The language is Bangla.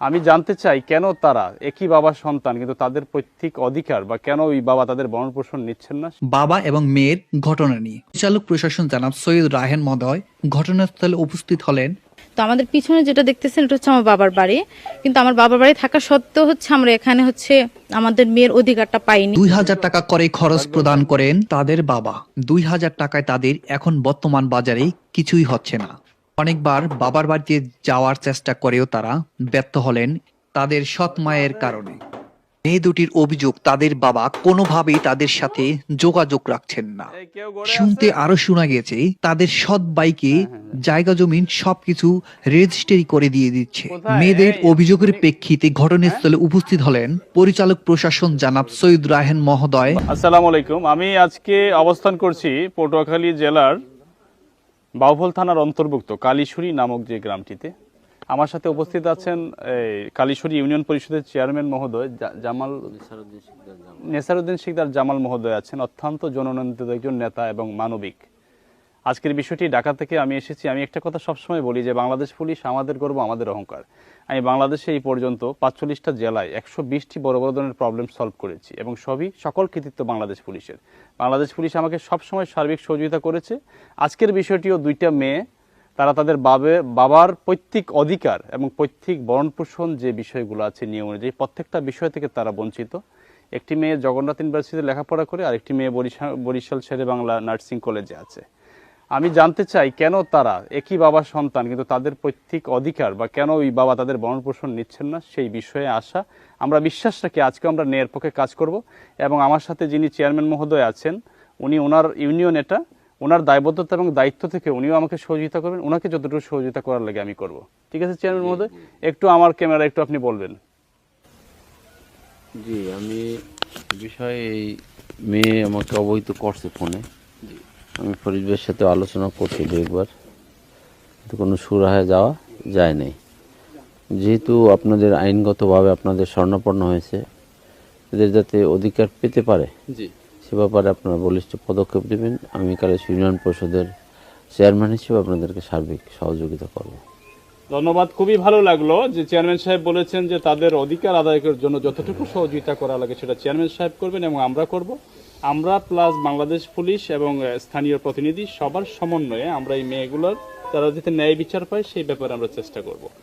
আমি জানতে চাই কেন তারা একই বাবার সন্তান কিন্তু তাদের পৈতৃক অধিকার বা কেন ওই বাবা তাদের ভরণ পোষণ নিচ্ছেন না? বাবা এবং মেয়ের ঘটনা নিয়ে। চালক প্রশাসন জানাব সৈয়দ রাহেন মদয় ঘটনাস্থলে উপস্থিত হলেন। তো আমাদের পিছনে যেটা দেখতেছেন এটা হচ্ছে আমার বাবার বাড়ি। কিন্তু আমার বাবার বাড়ি থাকা সত্ত্বেও হচ্ছে আমরা এখানে হচ্ছে আমাদের মেয়ের অধিকারটা পাইনি। দুই হাজার টাকা করে খরচ প্রদান করেন তাদের বাবা। দুই হাজার টাকায় তাদের এখন বর্তমান বাজারে কিছুই হচ্ছে না। অনেকবার বাবার বাড়িতে যাওয়ার চেষ্টা করেও তারা ব্যর্থ হলেন তাদের সৎ মায়ের কারণে। মেয়ে দুটির অভিযোগ তাদের বাবা কোনোভাবেই তাদের সাথে যোগাযোগ রাখছেন না। শুনতে আরও শোনা গেছে তাদের সৎ বাইকে জায়গা জমিন সবকিছু রেজিস্ট্রি করে দিয়ে দিচ্ছে। মেয়েদের অভিযোগের প্রেক্ষিতে ঘটনাস্থলে উপস্থিত হলেন পরিচালক প্রশাসন জানাব সৈয়দ রাহেন মহোদয়। আসসালামু আলাইকুম। আমি আজকে অবস্থান করছি পটুয়াখালী জেলার বাউফল থানার অন্তর্ভুক্ত কালীশুরি নামক যে গ্রামটিতে আমার সাথে উপস্থিত আছেন এই কালীশুরি ইউনিয়ন পরিষদের চেয়ারম্যান মহোদয় জামাল নেসারুদ্দিন শিকদার জামাল। মহোদয় আছেন অত্যন্ত জননন্দিত একজন নেতা এবং মানবিক। আজকের বিষয়টি ঢাকা থেকে আমি এসেছি। আমি একটা কথা সবসময় বলি যে বাংলাদেশ পুলিশ আমাদের গর্ব, আমাদের অহংকার। আমি বাংলাদেশে এই পর্যন্ত পাঁচচল্লিশটা জেলায় একশো বিশটি বড় বড় ধরনের প্রবলেম সলভ করেছি এবং সবই সকল কৃতিত্ব বাংলাদেশ পুলিশের। বাংলাদেশ পুলিশ আমাকে সবসময় সার্বিক সহযোগিতা করেছে। আজকের বিষয়টিও দুইটা মেয়ে, তারা তাদের বাবে, বাবার পৈতৃক অধিকার এবং পৈতৃক বরণ পোষণ যে বিষয়গুলো আছে নিয়ম অনুযায়ী প্রত্যেকটা বিষয় থেকে তারা বঞ্চিত। একটি মেয়ে জগন্নাথ ইউনিভার্সিটিতে লেখাপড়া করে আর একটি মেয়ে বরিশাল বরিশাল শেরে বাংলা নার্সিং কলেজে আছে। আমি জানতে চাই কেন তারা একই বাবার সন্তান কিন্তু তাদের পৈতৃক অধিকার বা কেন ওই বাবা তাদের ভরণ পোষণ নিচ্ছেন না সেই বিষয়ে আসা। আমরা বিশ্বাস রাখি আজকে আমরা ন্যায়ের পক্ষে কাজ করব এবং আমার সাথে যিনি চেয়ারম্যান মহোদয় আছেন উনি ওনার ইউনিয়ন এটা ওনার দায়বদ্ধতা এবং দায়িত্ব থেকে উনিও আমাকে সহযোগিতা করবেন। ওনাকে যতটুকু সহযোগিতা করার লাগে আমি করব। ঠিক আছে চেয়ারম্যান মহোদয়? একটু আমার ক্যামেরা একটু আপনি বলবেন। জি আমি বিষয়ে এই মেয়ে আমাকে অবহিত করছে ফোনে। আমি ভাইয়ের সাথে আলোচনা করছি একবার কিন্তু কোনো সুরাহে যাওয়া যায় নাই। যেহেতু আপনাদের আইনগতভাবে আপনাদের স্বর্ণপন্ন হয়েছে এদের যাতে অধিকার পেতে পারে সে ব্যাপারে আপনারা বলিষ্ঠ পদক্ষেপ নেবেন। আমি কালেজ ইউনিয়ন পরিষদের চেয়ারম্যান হিসেবে আপনাদেরকে সার্বিক সহযোগিতা করব। ধন্যবাদ। খুবই ভালো লাগল যে চেয়ারম্যান সাহেব বলেছেন যে তাদের অধিকার আদায়ের জন্য যতটুকু সহযোগিতা করা লাগে সেটা চেয়ারম্যান সাহেব করবেন এবং আমরা করব। আমরা প্লাস বাংলাদেশ পুলিশ এবং স্থানীয় প্রতিনিধি সবার সমন্বয়ে আমরা এই মেয়েগুলোর তারা যাতে ন্যায় বিচার পায় সেই ব্যাপারে আমরা চেষ্টা করব।